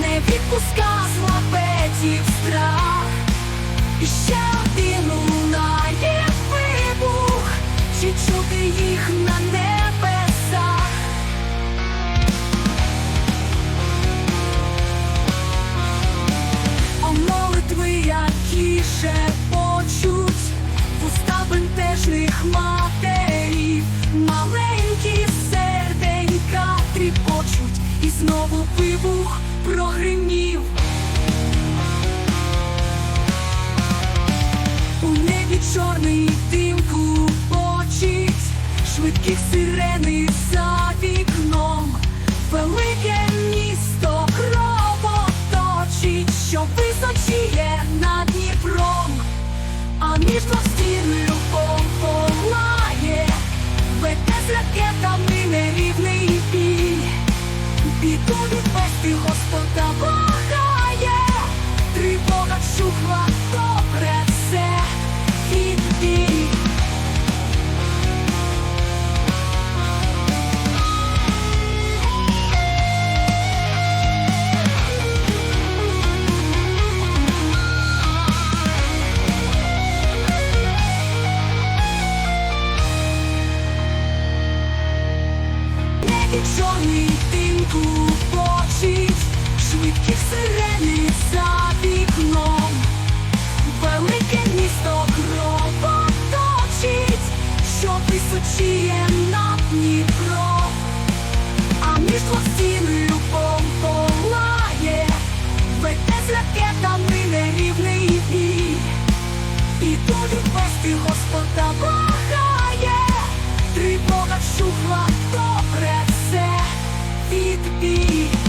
не відпуска з лапетів страх. І ще один лунає вибух, чи чути їх на небесах. О молитви, які шепочуть Вуста бентежних матерів Маленькі серденька тріпочуть І знову вибух прогримів. У небі чорний дим купочить, Швидких сирени за вікном. Велике відбій. Небі чорний дим клубочить, швидкі сирени за вікном, be